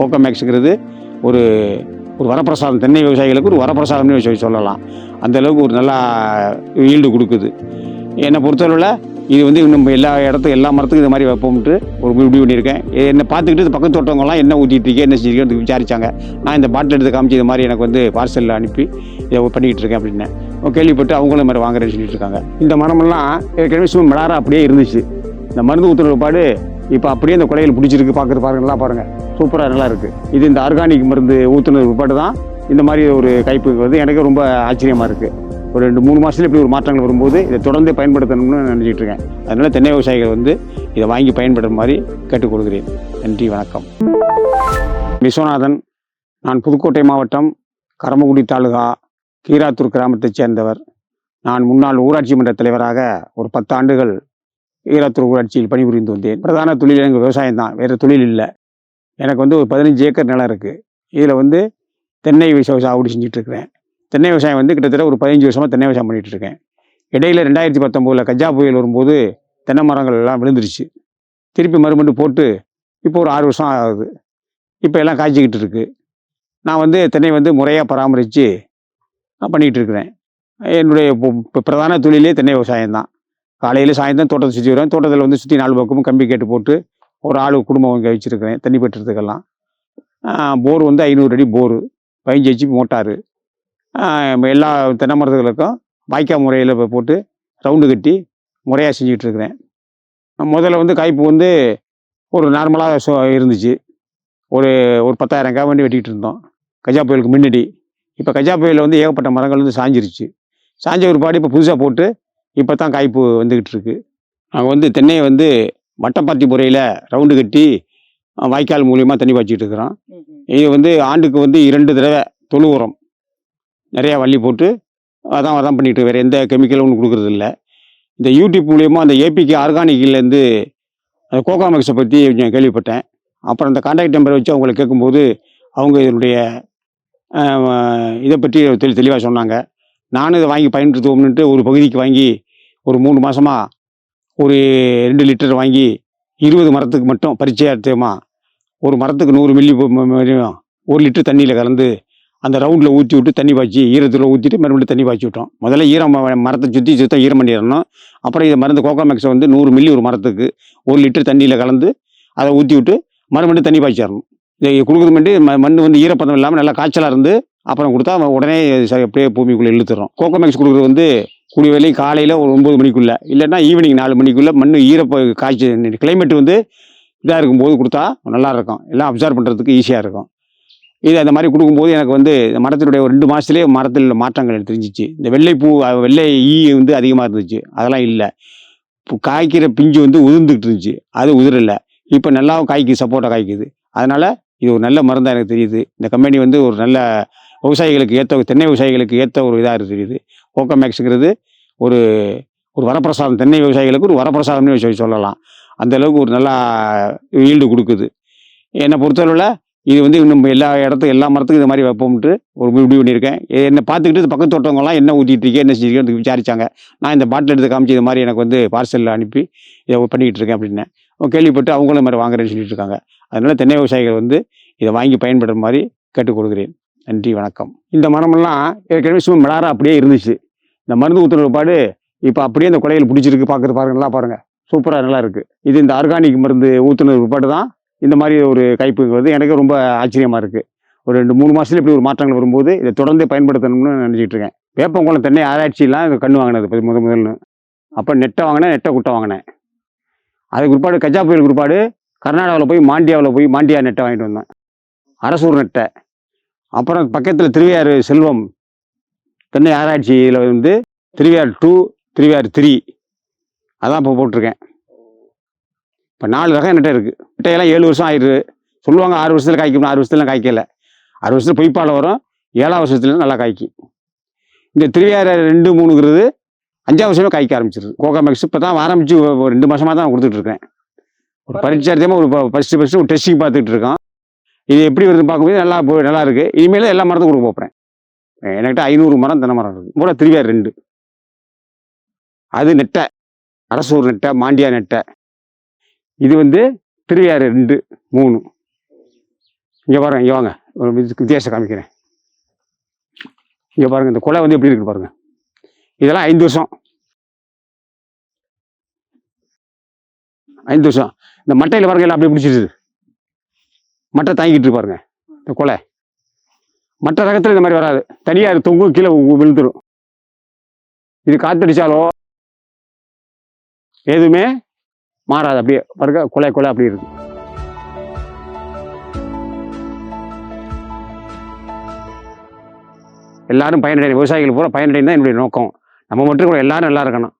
கோகமேக்ஸுங்கிறது ஒரு ஒரு வரப்பிரசாதம் தென்னை விவசாயிகளுக்கு ஒரு வரப்பிரசாதம்னு சொல்லி சொல்லலாம். அந்தளவுக்கு ஒரு நல்லா ஈல்டு கொடுக்குது. என்னை பொறுத்தளவில் இது வந்து இன்னும் எல்லா இடத்துக்கும் எல்லா மரத்துக்கும் இது மாதிரி வைப்போம்ட்டு ஒரு முடிவு பண்ணியிருக்கேன். என்னை பார்த்துக்கிட்டு பக்கத்து தோட்டவங்கலாம் என்ன ஊற்றிட்டு என்ன செஞ்சுருக்கேன் விசாரிச்சாங்க. நான் இந்த பாட்டில் எடுத்து காமிச்சு இது மாதிரி எனக்கு வந்து பார்சலில் அனுப்பி இதை பண்ணிக்கிட்டு இருக்கேன் அப்படின்னு. கேள்விப்பட்டு அவங்களும் மாதிரி வாங்குறேன்னு சொல்லிட்டு இருக்காங்க. இந்த மரமெல்லாம் ஏற்கனவே சும்மா மிளாரா அப்படியே இருந்துச்சு. இந்த மருந்து ஊற்றுற பாடு இப்போ அப்படியே இந்த குலையில் பிடிச்சிருக்கு பார்க்குறது பாருங்க நல்லா பாருங்கள் சூப்பராக நல்லா இருக்குது இது இந்த ஆர்கானிக் மருந்து ஊற்றுனது பிற்பாடு தான். இந்த மாதிரி ஒரு கைப்புக்கு வந்து எனக்கு ரொம்ப ஆச்சரியமாக இருக்குது ஒரு ரெண்டு மூணு மாதத்துல இப்படி ஒரு மாற்றங்கள் வரும்போது இதை தொடர்ந்து பயன்படுத்தணும்னு நினச்சிட்டு இருக்கேன் அதனால் தென்னை விவசாயிகள் வந்து இதை வாங்கி பயன்படுற மாதிரி கேட்டுக் கொடுக்குறேன் நன்றி வணக்கம். விஸ்வநாதன் நான் புதுக்கோட்டை மாவட்டம் கரமக்குடி தாலுகா கீராத்தூர் கிராமத்தைச் சேர்ந்தவர். நான் முன்னாள் ஊராட்சி மன்ற தலைவராக ஒரு பத்து ஆண்டுகள் ஈராத்தூர் ஊராட்சியில் பணிபுரிந்து வந்தேன். பிரதான தொழில் எனக்கு விவசாயம் தான். வேறு தொழில் இல்லை. எனக்கு வந்து ஒரு பதினஞ்சு ஏக்கர் நிலம் இருக்குது இதில் வந்து தென்னை விவசாயம் சாகுபடி செஞ்சிட்ருக்கிறேன். தென்னை விவசாயம் வந்து கிட்டத்தட்ட ஒரு பதினஞ்சு வருஷமாக தென்னை விவசாயம் பண்ணிகிட்ருக்கேன் இருக்கேன் இடையில ரெண்டாயிரத்தி பத்தொம்போதில் கஜா புயல் வரும்போது தென்னை மரங்கள் எல்லாம் விழுந்துருச்சு. திருப்பி மறுமண்டு போட்டு இப்போ ஒரு ஆறு வருஷம் ஆகுது. இப்போ எல்லாம் காய்ச்சிக்கிட்டு இருக்குது நான் வந்து தென்னை வந்து முறையாக பராமரித்து பண்ணிகிட்டு இருக்கிறேன் என்னுடைய இப்போ- பிரதான தொழிலே தென்னை விவசாயம் தான். காலையில் சாயந்தரம் தோட்டத்தை சுற்றி வருவேன். தோட்டத்தில் வந்து சுற்றி நாலு பக்கமும் கம்பி கேட்டு போட்டு ஒரு ஆள் குடும்பம் இங்கே வச்சுருக்கிறேன். தண்ணி பெற்றுறதுக்கெல்லாம் போர் வந்து ஐநூறு அடி போரு. பதினஞ்சு ஹெச்பி மோட்டாரு. எல்லா தென்னை மரத்துகளுக்கும் வாய்க்கால் முறையில் இப்போ போட்டு ரவுண்டு கட்டி முறையாக செஞ்சுக்கிட்டு இருக்கிறேன் முதல்ல வந்து காய்ப்பு வந்து ஒரு நார்மலாக சோ இருந்துச்சு. ஒரு ஒரு பத்தாயிரம் காய் வண்டி வெட்டிக்கிட்டு இருந்தோம். கஜா புயலுக்கு முன்னாடி. இப்போ கஜா புயலில் வந்து ஏகப்பட்ட மரங்கள் வந்து சாஞ்சிருச்சு. சாஞ்ச ஒரு பாடி இப்போ புதுசாக போட்டு இப்போ தான் காய்ப்பு வந்துக்கிட்டு இருக்கு. நாங்கள் வந்து தென்னையை வந்து வட்டப்பாத்தி முறையில் ரவுண்டு கட்டி வாய்க்கால் மூலியமாக தண்ணி பாய்ச்சிட்டு இருக்கிறோம் இது வந்து ஆண்டுக்கு வந்து இரண்டு தடவை தொழு உரம் நிறையா வள்ளி போட்டு அதான் அதான் பண்ணிட்டு வேறு எந்த கெமிக்கலும் ஒன்றும் கொடுக்குறது இல்லை. இந்த யூடியூப் மூலியமாக அந்த ஏபிகே ஆர்கானிக்லேருந்து அந்த கோகாமெக்ஸை பற்றி கொஞ்சம் கேள்விப்பட்டேன். அப்புறம் அந்த கான்டாக்ட் நம்பரை வச்சு அவங்களை கேட்கும்போது அவங்க இதனுடைய இதை பற்றி தெளி தெளிவாக சொன்னாங்க. நானும் இதை வாங்கி பயன்படுத்துவோம்னுட்டு ஒரு பகுதிக்கு வாங்கி ஒரு மூணு மாதமாக ஒரு ரெண்டு லிட்டர் வாங்கி இருபது மரத்துக்கு மட்டும் பரிச்சயார்த்தமா ஒரு மரத்துக்கு நூறு மில்லி ஒரு லிட்டர் தண்ணியில் கலந்து அந்த ரவுண்டில் ஊற்றி விட்டு தண்ணி பாய்ச்சி ஈரத்தில் ஊற்றிட்டு மறுபடியும் தண்ணி பாய்ச்சி விட்டோம். முதல்ல ஈரம் மரத்தை சுற்றி சுத்தம் ஈரம் பண்ணிடணும். அப்புறம் இதை மருந்து கோகோமேக்ஸை வந்து நூறு மில்லி ஒரு மரத்துக்கு ஒரு லிட்டர் தண்ணியில் கலந்து அதை ஊற்றி விட்டு மறுபடியும் தண்ணி பாய்ச்சிடணும். இதை கொடுக்குறது மட்டும் ம- மண் வந்து ஈரப்பதம் இல்லாமல் நல்லா காய்ச்சலாக இருந்து அப்புறம் கொடுத்தா அவன் உடனே ச- அப்படியே பூமிக்குள்ளே இழுத்துறோம் கோகோமேக்ஸ் கொடுக்குறது வந்து கூடிய வேலையும் காலையில் ஒரு ஒம்பது மணிக்குள்ளே. இல்லைன்னா ஈவினிங் நாலு மணிக்குள்ளே மண் ஈரப்ப காய்ச்சி கிளைமேட் வந்து இதாக இருக்கும்போது கொடுத்தா நல்லா இருக்கும். எல்லாம் அப்சர்வ் பண்ணுறதுக்கு ஈஸியாக இருக்கும். இது அந்த மாதிரி கொடுக்கும்போது எனக்கு வந்து மரத்தினுடைய ஒரு ரெண்டு மாதத்துலேயே மரத்தில் மாற்றங்கள் எனக்கு தெரிஞ்சிச்சு. இந்த வெள்ளைப்பூ வெள்ளை ஈ வந்து அதிகமாக இருந்துச்சு. அதெல்லாம் இல்லை. காய்க்கிற பிஞ்சு வந்து உதிர்ந்துக்கிட்டு இருந்துச்சு. அது உதிரல. இப்போ நல்லாவும் காய்க்கு சப்போர்ட்டாக காய்க்குது. அதனால் இது ஒரு நல்ல மருந்தாக எனக்கு தெரியுது. இந்த கம்பெனி வந்து ஒரு நல்ல விவசாயிகளுக்கு ஏற்ற தென்னை விவசாயிகளுக்கு ஏற்ற ஒரு இதாக தெரியுது கோகமேக்ஸுங்கிறது ஒரு ஒரு வரப்பிரசாதம் தென்னை விவசாயிகளுக்கு ஒரு வரப்பிரசாதம்னு சொல்லி சொல்லலாம். அந்த அளவுக்கு ஒரு நல்லா ஈல்டு கொடுக்குது. என்னை பொறுத்தளவில் இது வந்து இன்னும் எல்லா இடத்துக்கும் எல்லா மரத்துக்கும் இது மாதிரி வைப்போம்ட்டு ஒரு முடிவு பண்ணியிருக்கேன். என்னை பார்த்துக்கிட்டு பக்கத்து தோட்டவங்கலாம் என்ன ஊற்றிட்டு இருக்கேன் என்ன செஞ்சுருக்கேன் விசாரிச்சாங்க. நான் இந்த பாட்டில் எடுத்து காமிச்சு இது மாதிரி எனக்கு வந்து பார்சலில் அனுப்பி இதை பண்ணிக்கிட்டு இருக்கேன் அப்படின்னேன். அவங்க கேள்விப்பட்டு அவங்களும் இந்த மாதிரி வாங்குறேன்னு சொல்லிட்டு இருக்காங்க அதனால தென்னை விவசாயிகள் வந்து இதை வாங்கி பயன்படுற மாதிரி கேட்டுக் கொடுக்குறேன் நன்றி வணக்கம். இந்த மரமெல்லாம் ஏற்கனவே சும்மா மிளாரா அப்படியே இருந்துச்சு. இந்த மருந்து ஊற்றுற பாடு இப்போ அப்படியே இந்த குலையில் பிடிச்சிருக்கு. பார்க்குறது பாருங்க நல்லா பாருங்கள் சூப்பராக நல்லா இருக்குது இது இந்த ஆர்கானிக் மருந்து ஊற்றுன பாடு தான் இந்த மாதிரி ஒரு கைப்புங்கிறது எனக்கு ரொம்ப ஆச்சரியமாக இருக்குது ஒரு ரெண்டு மூணு மாதத்துல இப்படி ஒரு மாற்றங்கள் வரும்போது இதை தொடர்ந்து பயன்படுத்தணும்னு நினச்சிட்டு இருக்கேன். வேப்பங்குளம் தென்னை ஆராய்ச்சியெல்லாம் இது கண்ணு வாங்கினது இப்ப முத முதல்னு. அப்போ நெட்டை வாங்கினேன் நெட்டை குட்டை வாங்கினேன். அதுக்கு குறிப்பாடு கஜா புயல் குறிப்பாடு கர்நாடகாவில் போய் மாண்டியாவில் போய் மாண்டியா நெட்டை வாங்கிட்டு வந்தேன். அரசூர் நெட்டை. அப்புறம் பக்கத்தில் திருவையாறு செல்வம். தென்னை ஆராய்ச்சியில் வந்து திருவையாறு டூ திருவையாறு த்ரீ அதான் இப்போ போட்டிருக்கேன். இப்போ நாலு ரகம் நெட்டை இருக்குது நெட்டையெல்லாம் ஏழு வருஷம் ஆயிடுது. சொல்லுவாங்க ஆறு வருஷத்தில் காய்க்கும் ஆறு வருஷத்துல காய்க்கல. ஆறு வருஷத்துல பொய்ப்பால் வரும் ஏழாம் வருஷத்துல நல்லா காய்க்கும். இந்த திருவையாறு ரெண்டு மூணுங்கிறது அஞ்சாம் வருஷமே காய்க்க ஆரம்பிச்சிருது. கோகாமேக்ஸ் இப்போ தான் ஆரம்பிச்சு ஒரு ரெண்டு மாசமா தான் கொடுத்துட்டு இருக்கேன். ஒரு பரிச்சார்த்தியமாக ஒரு ஃபஸ்ட்டு ஃபஸ்ட்டு ஒரு டெஸ்டிங் பார்த்துட்டு இருக்கோம். இது எப்படி வருது பார்க்கும்போது நல்லா நல்லா இருக்குது இனிமேல் எல்லா மரத்துக்கும் கொடுக்க போகிறேன் என்கிட்ட ஐநூறு மரம் தென்னை மரம் இருக்குது. கூட திருவியார் ரெண்டு. அது நெட்டை. அரசூர் நெட்டை மாண்டியா நெட்டை. இது வந்து திருவையாறு ரெண்டு மூணு. இங்கே பாருங்க இங்கே வாங்க. ஒரு வித்தியாசம் காமிக்கிறேன். இங்கே பாருங்கள் இந்த கொலை வந்து எப்படி இருக்கு பாருங்கள் இதெல்லாம் ஐந்து வருஷம். ஐந்து வருஷம். இந்த மட்டையில் பாருங்கள் எல்லாம் அப்படியே பிடிச்சிருது. மட்டை தாங்கிட்டு பாருங்க இந்த கொலை. மற்ற ரகத்தில் இந்த மாதிரி வராது. தனியாக இது தொங்கும் கீழே வி- விழுந்துரும். இது காத்தடிச்சாலோ எதுவுமே மாறாது. அப்படியே பாருங்க கொலை கொலை அப்படி இருக்கு. எல்லாரும் பயனடைய விவசாயிகள் பூரா பயனடையும் தான் என்னுடைய நோக்கம். நம்ம மட்டும் கூட எல்லாரும் நல்லா இருக்கணும்.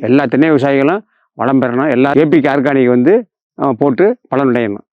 எல்லா தென்னை விவசாயிகளும் வளம் பெறணும். எல்லா ஏபிக்கு ஆர்கானிக் வந்து போட்டு பலன் அடையணும்.